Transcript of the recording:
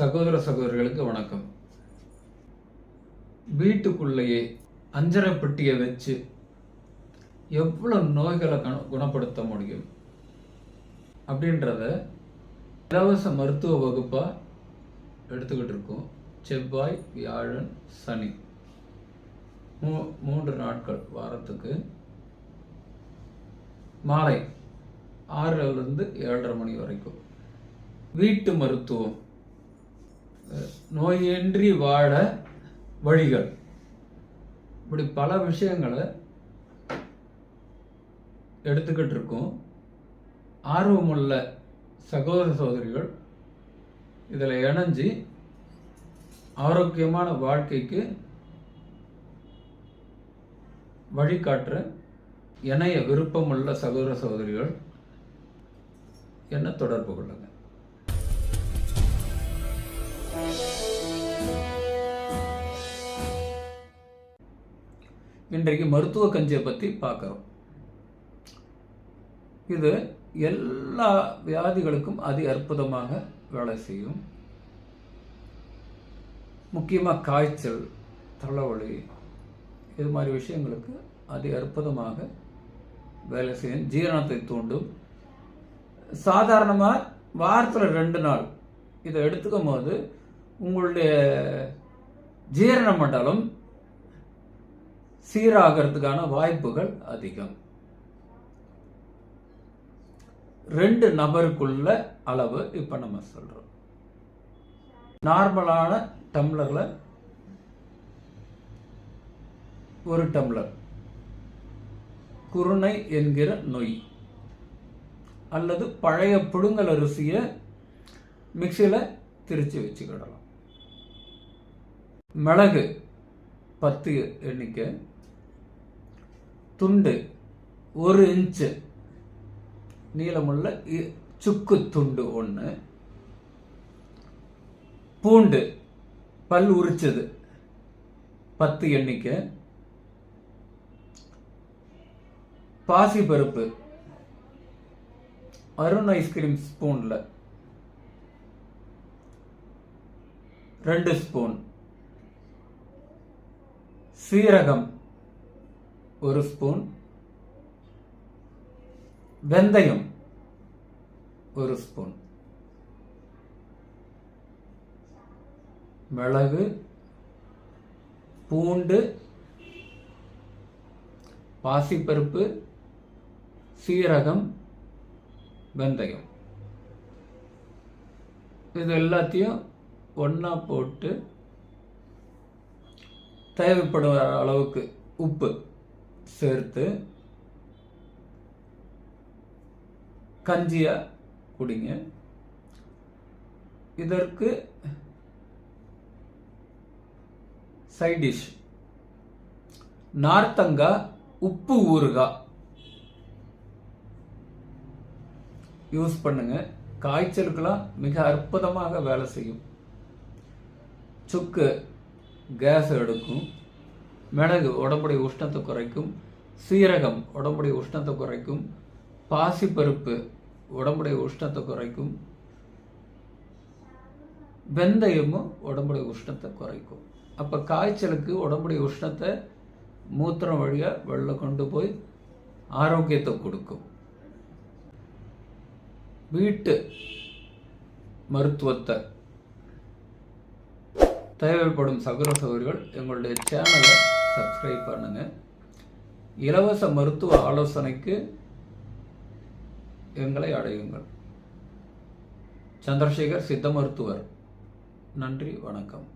சகோதர சகோதரிகளுக்கு வணக்கம். வீட்டுக்குள்ளேயே அஞ்சரை பெட்டியை வச்சு எவ்வளோ நோய்களை குணப்படுத்த முடியும்? அப்படின்றத இலவச மருத்துவ வகுப்பாக எடுத்துக்கிட்டு இருக்கோம். செவ்வாய் வியாழன் சனி. மூ மூன்று நாட்கள் வாரத்துக்கு. மாலை ஆறிலிருந்து ஏழரை மணி வரைக்கும். வீட்டு மருத்துவம் நோயின்றி வாழ வழிகள். இப்படி பல விஷயங்களை எடுத்துக்கிட்டு இருக்கோம் ஆர்வமுள்ள சகோதர சகோதரிகள் இதில் இணைஞ்சு ஆரோக்கியமான வாழ்க்கைக்கு வழிகாட்டுற இணைய விருப்பமுள்ள சகோதர சகோதரிகள் என்ன தொடர்பு கொள்ளுங்கள் இன்றைக்கு மருத்துவ கஞ்சியை பற்றி பார்க்குறோம். இது எல்லா வியாதிகளுக்கும் அதி அற்புதமாக வேலை செய்யும். முக்கியமாக காய்ச்சல் தலைவலி இது மாதிரி விஷயங்களுக்கு அதி அற்புதமாக வேலை செய்யும். ஜீரணத்தை தூண்டும். சாதாரணமாக வாரத்தில் ரெண்டு நாள் இதை எடுத்துக்கும் போது உங்களுடைய ஜீரண மண்டலம் சீராகிறதுக்கான வாய்ப்புகள் அதிகம். ரெண்டு நபருக்குள்ள அளவு இப்போ நம்ம சொல்கிறோம் நார்மலான டம்ளரில் ஒரு டம்ளர். குருணை என்கிற நொய். அல்லது பழைய புழுங்கல் அரிசியை மிக்சியில் திரிச்சு வச்சுக்கிடலாம். மிளகு பத்து எண்ணிக்கை. துண்டு ஒரு இன்ச்சு. நீளமுள்ள இ- சுக்கு துண்டு ஒன்று பூண்டு பல் உரிச்சது பத்து எண்ணிக்கை. பாசி பருப்பு அருண் ஐஸ்கிரீம் ஸ்பூனில் ரெண்டு ஸ்பூன். சீரகம் ஒரு ஸ்பூன் வெந்தயம் ஒரு ஸ்பூன் மிளகு பூண்டு பாசிப்பருப்பு சீரகம் வெந்தயம். இது எல்லாத்தையும் ஒன்றா போட்டு தேவைப்படும் அளவுக்கு உப்பு சேர்த்து கஞ்சியா குடிங்க. இதற்கு சைட் டிஷ் நார்த்தங்காய் உப்பு ஊறுகாய் யூஸ் பண்ணுங்க. காய்ச்சலுக்கெல்லாம் மிக அற்புதமாக வேலை செய்யும். சுக்கு கேஸ் எடுக்கும் மிளகு உடம்புடைய உஷ்ணத்தை குறைக்கும் சீரகம் உடம்புடைய உஷ்ணத்தை குறைக்கும் பாசிப்பருப்பு உடம்புடைய உஷ்ணத்தை குறைக்கும் வெந்தயமும் உடம்புடைய உஷ்ணத்தை குறைக்கும். அப்போ காய்ச்சலுக்கு உடம்புடைய உஷ்ணத்தை மூத்திரம் வழியாக வெளில கொண்டு போய் ஆரோக்கியத்தை கொடுக்கும். வீட்டு மருத்துவத்தை தேவைப்படும் சகோதர சகோதரிகள் எங்களுடைய சேனலை சப்ஸ்கிரைப் பண்ணுங்க. இலவச மருத்துவ ஆலோசனைக்கு எங்களை அடையுங்கள். சந்திரசேகர் சித்த மருத்துவர். நன்றி வணக்கம்.